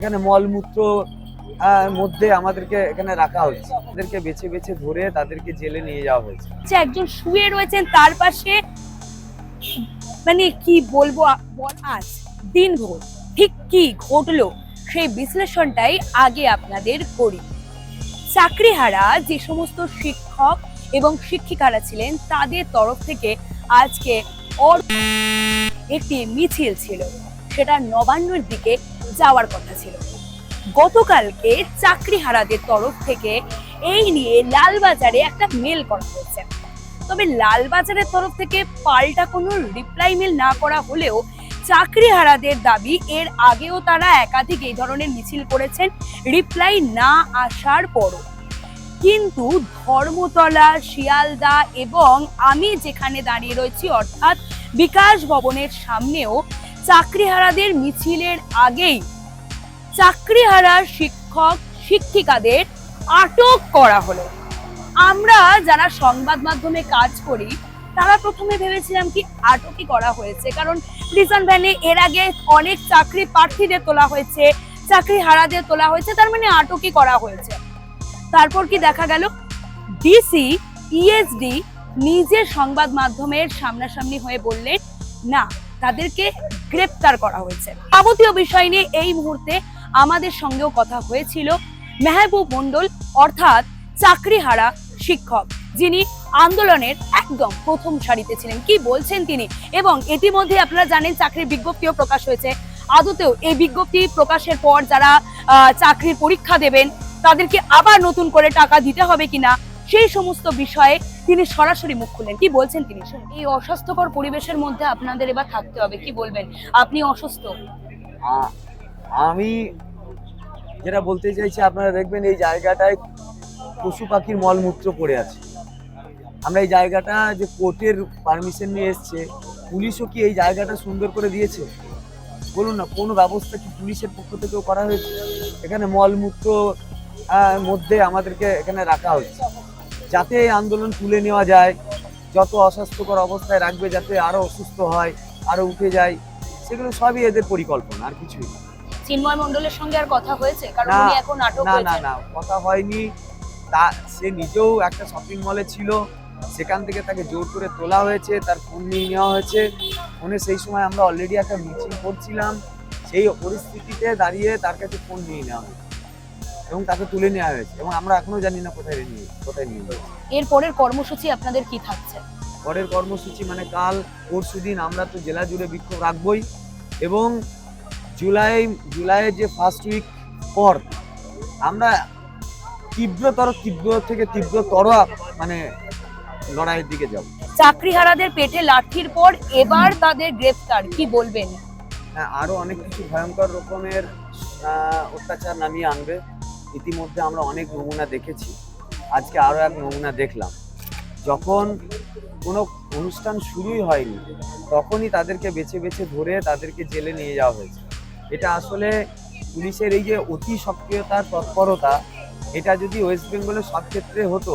এখানে মলমূত্র মধ্যে আমাদেরকে এখানে রাখা হয়েছে। তাদেরকে বেছে বেছে ধরে তাদেরকে জেলে নিয়ে যাওয়া হয়েছে। একজন শুয়ে রয়েছেন তার পাশে মানে কি বলব আজ, দিনভর ঠিক কি ঘটলো সেই বিশ্লেষণটাই আগে আপনাদের করি। চাকরিহারা যে সমস্ত শিক্ষক এবং শিক্ষিকারা ছিলেন, তাদের তরফ থেকে আজকে একটি মিছিল ছিল। সেটা নবান্নর দিকে যাওয়ার কথা ছিল। গতকালকে চাকরিহারাদের তরফ থেকে এই নিয়ে লালবাজারে একটা মেল করা হয়েছে। তবে লালবাজারের তরফ থেকে পাল্টা কোনো রিপ্লাই মেল না করা হলেও চাকরিহারাদের দাবি, এর আগেও তারা একাধিক এই ধরনের মিছিল করেছেন রিপ্লাই না আসার পরও। কিন্তু ধর্মতলা, শিয়ালদা এবং আমি যেখানে দাঁড়িয়ে রয়েছি, অর্থাৎ বিকাশ ভবনের সামনেও চাকরিহারাদের মিছিলের আগেই চাকরিহারা শিক্ষক, শিক্ষিকাদের আটক করা হলো। আমরা যারা সংবাদ মাধ্যমে কাজ করি, তারা প্রথমে ভেবেছিলাম কি আটকই করা হয়েছে, কারণ প্রিজন ভ্যানে এর আগে অনেক চাকরি প্রার্থীদের তোলা হয়েছে চাকরি হারাদের তোলা হয়েছে, তার মানে আটকই করা হয়েছে। তারপর কি দেখা গেল? ডিসি ইএসডি নিজে সংবাদ মাধ্যমের সামনাসামনি হয়ে বললেন, না তাদেরকে গ্রেপ্তার করা হয়েছে। যাবতীয় বিষয় নিয়ে এই মুহূর্তে আমাদের সঙ্গেও কথা হয়েছিল মেহবুব মন্ডল অর্থাৎ চাকরিহারা শিক্ষক, যিনি আন্দোলনের একদম প্রথম সারিতে ছিলেন। কি বলছেন তিনি? এবং ইতিমধ্যে আপনারা জানেন চাকরির বিজ্ঞপ্তিও প্রকাশ হয়েছে। আদতেও এই বিজ্ঞপ্তি প্রকাশের পর যারা চাকরির পরীক্ষা দেবেন, তাদেরকে আবার নতুন করে টাকা দিতে হবে কিনা সেই সমস্ত বিষয়ে তিনি সরাসরি মুখ খুললেন। কি বলছেন তিনি? এই অস্বাস্থ্যকর পরিবেশের মধ্যে আপনাদের এবার থাকতে হবে। কি বলবেন? আপনি অসুস্থ? আমি যেটা বলতে চাইছি আপনারা দেখবেন এই জায়গাটায় পশু পাখির মলমূত্র পড়ে আছে। আমরা এই জায়গাটা যে কোর্টের পারমিশন নিয়ে এসছে পুলিশও কি এই জায়গাটা সুন্দর করে দিয়েছে? বলুন না কোনো ব্যবস্থা কি পুলিশের পক্ষ থেকেও করা হয়েছে? এখানে মলমূত্র মধ্যে আমাদেরকে এখানে রাখা হয়েছে। যাতে আন্দোলন তুলে নেওয়া যায় যত অস্বাস্থ্যকর অবস্থায় রাখবে যাতে আরও অসুস্থ হয় আরও উঠে যায় সেগুলো সবই এদের পরিকল্পনা আর কিছুই না। চিন্ময় মন্ডলের সঙ্গে আর কথা হয়েছে? কারণ না, উনি এখন আটক না না না কথা হয়নি। তা সে নিজেও একটা শপিং মলে ছিল। সেখান থেকে তাকে জোর করে তোলা হয়েছে তার ফোন নিয়ে নেওয়া হয়েছে। ফোনে সেই সময় আমরা অলরেডি একটা মিটিং করছিলাম। সেই পরিস্থিতিতে দাঁড়িয়ে তার কাছে ফোন নিয়ে নেওয়া হয়েছে। এবং তাকে তুলে নেওয়া হয়েছে এবং আমরা এখনও জানি না কোথায় নিয়ে কোথায় নিয়ে এর পরের কর্মসূচি আপনাদের কি থাকছে? পরের কর্মসূচি মানে কাল পরশু দিন আমরা তো জেলা জুড়ে বিক্ষোভ রাখবই এবং জুলাই জুলাইয়ের যে ফার্স্ট উইক পর আমরা তীব্রতর তীব্র থেকে তীব্রতর মানে লড়াইয়ের দিকে যাব। চাকরিহারাদের পেটে লাঠির পর এবার তাদের গ্রেফতার কি বলবেন? হ্যাঁ আরও অনেক কিছু ভয়ঙ্কর রকমের অত্যাচার নামিয়ে আনবে। ইতিমধ্যে আমরা অনেক নমুনা দেখেছি। আজকে আরও এক নমুনা দেখলাম। যখন কোনো অনুষ্ঠান শুরুই হয়নি, তখনই তাদেরকে বেছে বেছে ধরে তাদেরকে জেলে নিয়ে যাওয়া হয়েছে। এটা আসলে পুলিশের এই যে অতি সক্রিয়তার তৎপরতা, এটা যদি ওয়েস্ট বেঙ্গলের সব ক্ষেত্রে হতো,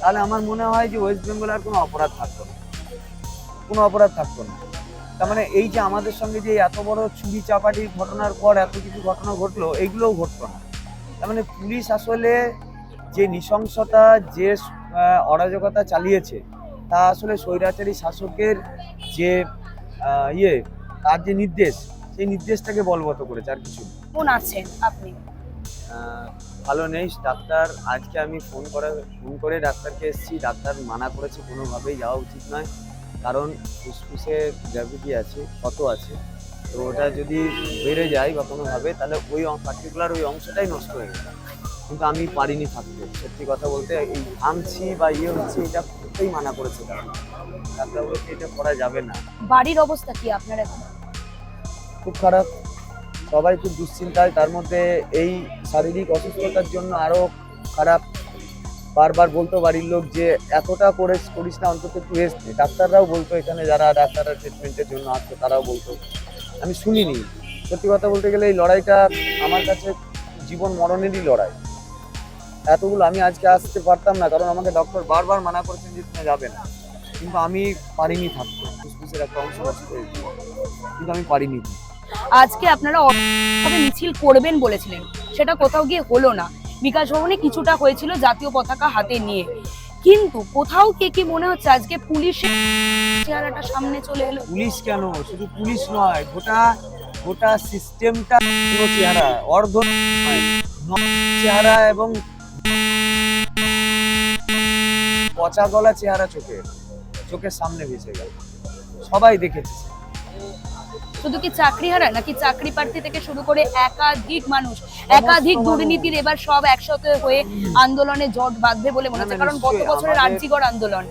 তাহলে আমার মনে হয় যে ওয়েস্ট বেঙ্গলে আর কোনো অপরাধ থাকতো না। কোনো অপরাধ থাকতো না। তার মানে এই যে আমাদের সঙ্গে যে এত বড় চুরি চাপাটির ঘটনার পর এত কিছু ঘটনা ঘটলো এইগুলোও ঘটতো না। তার মানে পুলিশ আসলে যে নৃশংসতা যে অরাজকতা চালিয়েছে তা আসলে স্বৈরাচারী শাসকের যে ইয়ে তার যে নির্দেশ সেই নির্দেশটাকে বলবৎ করেছে আর কিছু কোন আছেন আপনি? ভালো নেই ডাক্তার আজকে আমি ফোন করে ফোন করে ডাক্তারকে এসেছি ডাক্তার মানা করেছে কোনোভাবেই যাওয়া উচিত নয়। কারণ ফুসফুসে গ্র্যাভিটি আছে কত আছে তো ওটা যদি বেড়ে যায় বা কোনোভাবে তাহলে ওই পার্টিকুলার ওই অংশটাই নষ্ট হয়ে যাবে। কিন্তু আমি পারিনি থাকতে। সত্যি কথা বলতে এই ঘামছি বা ইয়ে হচ্ছে এটা করতেই মানা করেছে। তারা ডাক্তার বলেছে এটা করা যাবে না। বাড়ির অবস্থা কি আপনার এখন? খুব খারাপ। সবাই খুব দুশ্চিন্তায়। তার মধ্যে এই শারীরিক অসুস্থতার জন্য আরও খারাপ। বারবার বলতো বাড়ির লোক যে এতটা করে করিস না অন্তত একটু রেস্ট ডাক্তাররাও বলতো এখানে যারা ডাক্তাররা ট্রিটমেন্টের জন্য আসতো তারাও বলতো। আমি শুনিনি। সত্যি কথা বলতে গেলে এই লড়াইটা আমার কাছে জীবন মরণেরই লড়াই। এতগুলো আমি আজকে আসতে পারতাম না, কারণ আমাকে ডক্টর বারবার মানা করেছেন যে তুমি যাবে না। কিন্তু আমি পারিনি থাকতে। ফুসফুসের একটা অংশ কিন্তু আমি পারিনি। আজকে আপনারা মিছিল করবেন বলেছিলেন। সেটা কোথাও গিয়ে হলো না। বিকাশ ভবনে কিছুটা হয়েছিল জাতীয় পতাকা হাতে নিয়ে। কিন্তু কোথাও কে কি মনে হচ্ছে আজকে পুলিশের চেহারাটা সামনে চলে এলো? পুলিশ কেন? শুধু পুলিশ নয়, গোটা গোটা সিস্টেমটা পুরো চেহারা, অর্ধ চেহারা এবং পচা গলা চেহারা চোখে, চোখের সামনে ভেসে গেল। সবাই দেখেছে। শুধু কি চাকরি হারা নাকি চাকরি প্রার্থী থেকে শুরু করে একাধিক মানুষ একাধিক দুর্নীতির এবার সব একসাথে হয়ে আন্দোলনে জট বাঁধবে বলে মনে হচ্ছে। কারণ গত বছরের আর্জিগড় আন্দোলন।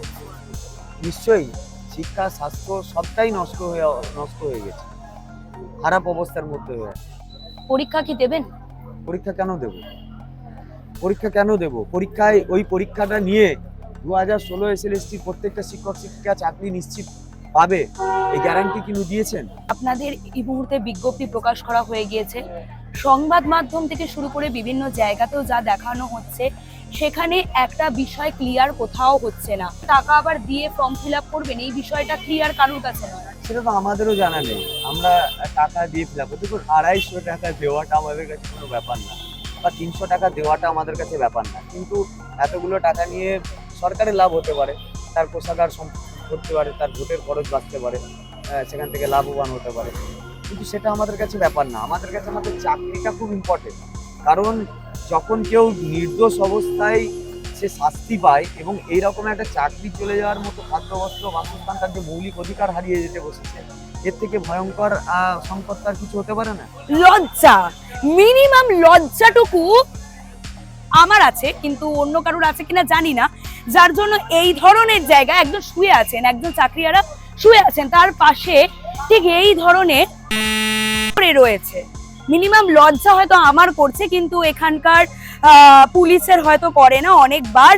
নিশ্চয়ই শিক্ষা স্বাস্থ্য সবটাই নষ্ট হয়ে নষ্ট হয়ে গেছে। খারাপ অবস্থার মধ্যে হয়ে। পরীক্ষা কি দেবেন? পরীক্ষা কেন দেব? পরীক্ষা কেন দেব? পরীক্ষায় ওই পরীক্ষাটা নিয়ে দু হাজার ষোলো এস এল প্রত্যেকটা শিক্ষক শিক্ষিকা চাকরি নিশ্চিত পাবে? এই গ্যারান্টি কিন্তু দিয়েছেন? আপনাদের এই মুহূর্তে বিজ্ঞপ্তি প্রকাশ করা হয়ে গিয়েছে। সংবাদ মাধ্যম থেকে শুরু করে বিভিন্ন জায়গাতেও যা দেখানো হচ্ছে সেখানে একটা বিষয় ক্লিয়ার কোথাও হচ্ছে না। টাকা আবার দিয়ে ফর্ম ফিল আপ করবেন এই বিষয়টা ক্লিয়ার কারোর কাছে নয় সেটা তো আমাদেরও জানা নেই। আমরা টাকা দিয়ে ফিল আপ দেখুন আড়াইশো টাকা দেওয়াটা আমাদের কাছে কোনো ব্যাপার না। বা তিনশো টাকা দেওয়াটা আমাদের কাছে ব্যাপার না। কিন্তু এতগুলো টাকা নিয়ে সরকারের লাভ হতে পারে। তার কোষাগার করতে পারে, তার ভোটের খরচ বাঁচতে পারে সেখান থেকে লাভবান হতে পারে। কিন্তু সেটা আমাদের কাছে ব্যাপার না। আমাদের কাছে আমাদের চাকরিটা খুব ইম্পর্টেন্ট কারণ যখন কেউ নির্দোষ অবস্থায় সে শাস্তি পায় এবং এইরকম একটা চাকরি চলে যাওয়ার মতো খাদ্য বস্ত্র বাসস্থান, তার যে মৌলিক অধিকার হারিয়ে যেতে বসেছে, এর থেকে ভয়ঙ্কর সংকট তার কিছু হতে পারে না? লজ্জা। মিনিমাম লজ্জাটুকু আমার আছে, কিন্তু অন্য কারোর আছে কিনা জানি না। যার জন্য এই ধরনের জায়গা একজন শুয়ে আছেন, একজন চাকরিয়ারা শুয়ে আছেন, তার পাশে ঠিক এই ধরনের রয়েছে। মিনিমাম লজ্জা হয়তো আমার করছে কিন্তু এখানকার পুলিশের হয়তো করে না অনেকবার।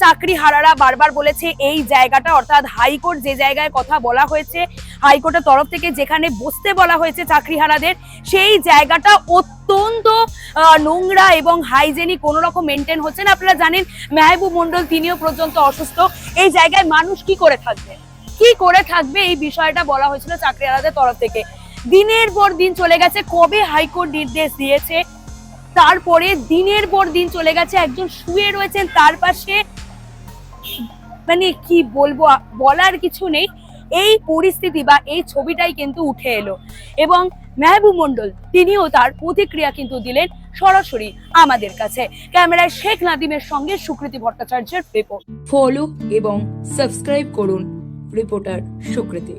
চাকরি হারারা বারবার বলেছে এই জায়গাটা, অর্থাৎ হাইকোর্ট যে জায়গায় কথা বলা হয়েছে, হাইকোর্টের তরফ থেকে যেখানে বসতে বলা হয়েছে চাকরিহারাদের সেই জায়গাটা অত্যন্ত নোংরা এবং হাইজেনিক, কোনো রকম মেনটেন হচ্ছে না। আপনারা জানেন, মেহবুব মন্ডল তিনিও পর্যন্ত অসুস্থ। এই জায়গায় মানুষ কি করে থাকবে? কি করে থাকবে? এই বিষয়টা বলা হয়েছিল চাকরিহারাদের তরফ থেকে। দিনের পর দিন চলে গেছে। কবে হাইকোর্ট নির্দেশ দিয়েছে? তারপরে দিনের পর দিন চলে গেছে, একজন শুয়ে রয়েছেন তার পাশে। মানে কি বলব, বলার কিছু নেই। এই পরিস্থিতি বা এই ছবিটাই কিন্তু উঠে এলো এবং মেহবুব মন্ডল তিনিও তার প্রতিক্রিয়া কিন্তু দিলেন সরাসরি আমাদের কাছে। ক্যামেরায় শেখ নাদিমের সঙ্গে সুকৃতি ভট্টাচার্যের রিপোর্ট। ফলো এবং সাবস্ক্রাইব করুন রিপোর্টার সুকৃতি।